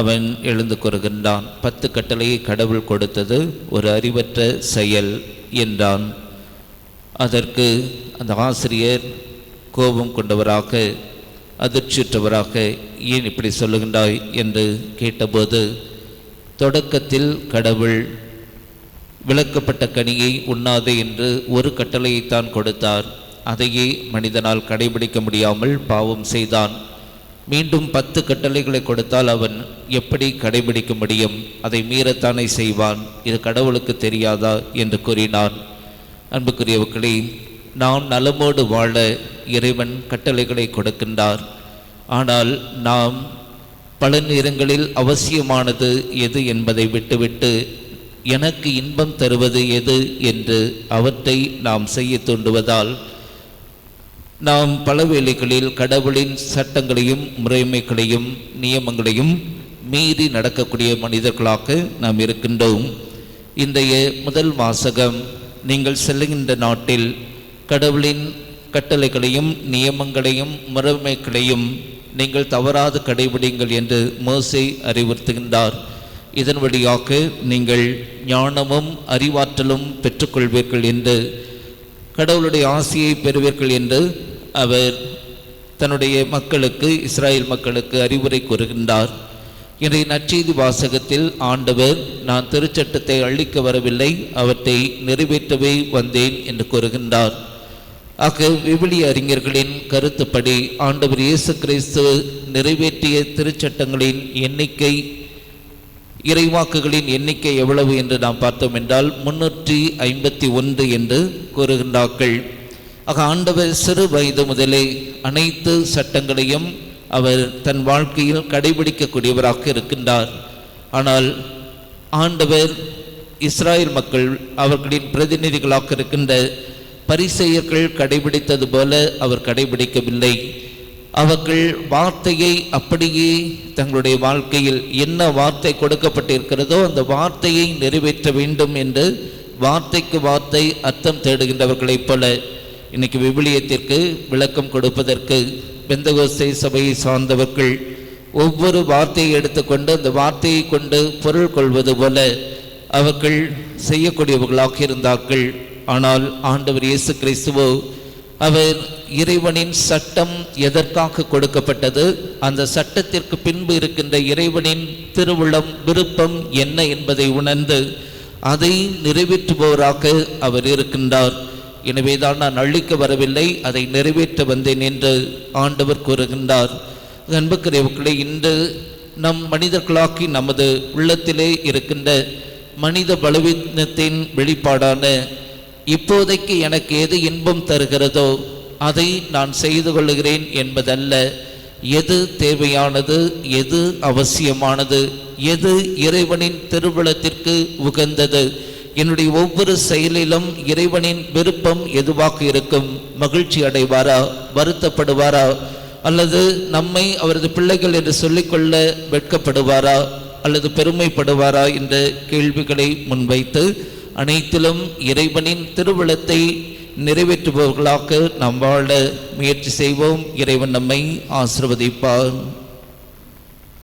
அவன் எழுந்து கொள்கின்றான் பத்து கட்டளையை கடவுள் கொடுத்தது ஒரு அறிவற்ற செயல் என்றான். அதற்கு அந்த ஆசிரியர் கோபம் கொண்டவராக அதிர்ச்சியுற்றவராக ஏன் இப்படி சொல்லுகின்றாய்? என்று கேட்டபோது தொடக்கத்தில் கடவுள் விளக்கப்பட்ட கனியை உண்ணாதே என்று ஒரு கட்டளையைத்தான் கொடுத்தார். அதையே மனிதனால் கடைபிடிக்க முடியாமல் பாவம் செய்தான். மீண்டும் பத்து கட்டளைகளை கொடுத்தால் அவன் எப்படி கடைபிடிக்க முடியும்? அதை மீறத்தானே செய்வான்? இது கடவுளுக்கு தெரியாதா? என்று கூறினான். அன்புக்குரியவர்களே நாம் நலமோடு வாழ இறைவன் கட்டளைகளை கொடுக்கின்றார். ஆனால் நாம் பல நேரங்களில் அவசியமானது எது என்பதை விட்டுவிட்டு எனக்கு இன்பம் தருவது எது என்று அவற்றை நாம் செய்ய தூண்டுவதால் நாம் பல வேளைகளில் கடவுளின் சட்டங்களையும் முறைமைகளையும் நியமங்களையும் மீறி நடக்கக்கூடிய மனிதர்களாக நாம் இருக்கின்றோம். இன்றைய முதல் வாசகம் நீங்கள் செல்லுகின்ற நாட்டில் கடவுளின் கட்டளைகளையும் நியமங்களையும் முறைமைகளையும் நீங்கள் தவறாது கடைபிடிங்கள் என்று மோசை அறிவுறுத்துகின்றார். இதன் வழியாக நீங்கள் ஞானமும் அறிவாற்றலும் பெற்றுக்கொள்வீர்கள் என்று கடவுளுடைய ஆசையை பெறுவீர்கள் என்று அவர் தன்னுடைய மக்களுக்கு இஸ்ராயேல் மக்களுக்கு அறிவுரை கூறுகின்றார். இன்றைய நற்செய்தி வாசகத்தில் ஆண்டவர் நான் திருச்சட்டத்தை அழிக்க வரவில்லை அவற்றை நிறைவேற்றவே வந்தேன் என்று கூறுகின்றார். ஆக விவிலிய அறிஞர்களின் கருத்துப்படி ஆண்டவர் இயேசு கிறிஸ்து நிறைவேற்றிய திருச்சட்டங்களின் எண்ணிக்கை இறைவாக்குகளின் எண்ணிக்கை எவ்வளவு என்று நாம் பார்த்தோம் என்றால் முன்னூற்றி ஐம்பத்தி ஒன்று என்று கூறுகின்றார்கள். ஆக ஆண்டவர் சிறு வயது முதலே அனைத்து சட்டங்களையும் அவர் தன் வாழ்க்கையில் கடைபிடிக்கக்கூடியவராக இருக்கின்றார். ஆனால் ஆண்டவர் இஸ்ராயல் மக்கள் அவர்களின் பிரதிநிதிகளாக இருக்கின்ற பரிசெயர்கள் கடைபிடித்தது போல அவர் கடைபிடிக்கவில்லை. அவர்கள் வார்த்தையை அப்படியே தங்களுடைய வாழ்க்கையில் என்ன வார்த்தை கொடுக்கப்பட்டிருக்கிறதோ அந்த வார்த்தையை நிறைவேற்ற வேண்டும் என்று வார்த்தைக்கு வார்த்தை அர்த்தம் தேடுகின்றவர்களைப் போல இன்னைக்கு விவிலியத்திற்கு விளக்கம் கொடுப்பதற்கு பெந்தகோஸ்தை சபையை சார்ந்தவர்கள் ஒவ்வொரு வார்த்தையை எடுத்துக்கொண்டு அந்த வார்த்தையை கொண்டு பொருள் கொள்வது போல அவர்கள் செய்யக்கூடியவர்களாக இருந்தார்கள். ஆனால் ஆண்டவர் இயேசு கிறிஸ்துவோ அவர் இறைவனின் சட்டம் எதற்காக கொடுக்கப்பட்டது? அந்த சட்டத்திற்கு பின்பு இருக்கின்ற இறைவனின் திருவுளம் விருப்பம் என்ன என்பதை உணர்ந்து அதை நிறைவேற்றுபவராக அவர் இருக்கின்றார். எனவேதான் நான் அழிக்க வரவில்லை அதை நிறைவேற்ற வந்தேன் என்று ஆண்டவர் கூறுகின்றார். அன்புக்குரியவர்களே இன்று நம் மனிதர்களாக்கி நமது உள்ளத்திலே இருக்கின்ற மனித பலவீனத்தின் வெளிப்பாடான இப்போதைக்கு எனக்கு எது இன்பம் தருகிறதோ அதை நான் செய்து கொள்கிறேன் என்பதல்ல. எது தேவையானது எது அவசியமானது எது இறைவனின் திருவிழத்திற்கு உகந்தது என்னுடைய ஒவ்வொரு செயலிலும் இறைவனின் விருப்பம் எதுவாக இருக்கும்? மகிழ்ச்சி அடைவாரா? வருத்தப்படுவாரா? அல்லது நம்மை அவரது பிள்ளைகள் என்று சொல்லிக்கொள்ள வெட்கப்படுவாரா? அல்லது பெருமைப்படுவாரா? என்ற கேள்விகளை முன்வைத்து அனைத்திலும் இறைவனின் திருவிழத்தை நிறைவேற்றுபவர்களாக நாம் வாழ முயற்சி செய்வோம். இறைவன் நம்மை ஆசிர்வதிப்பார்.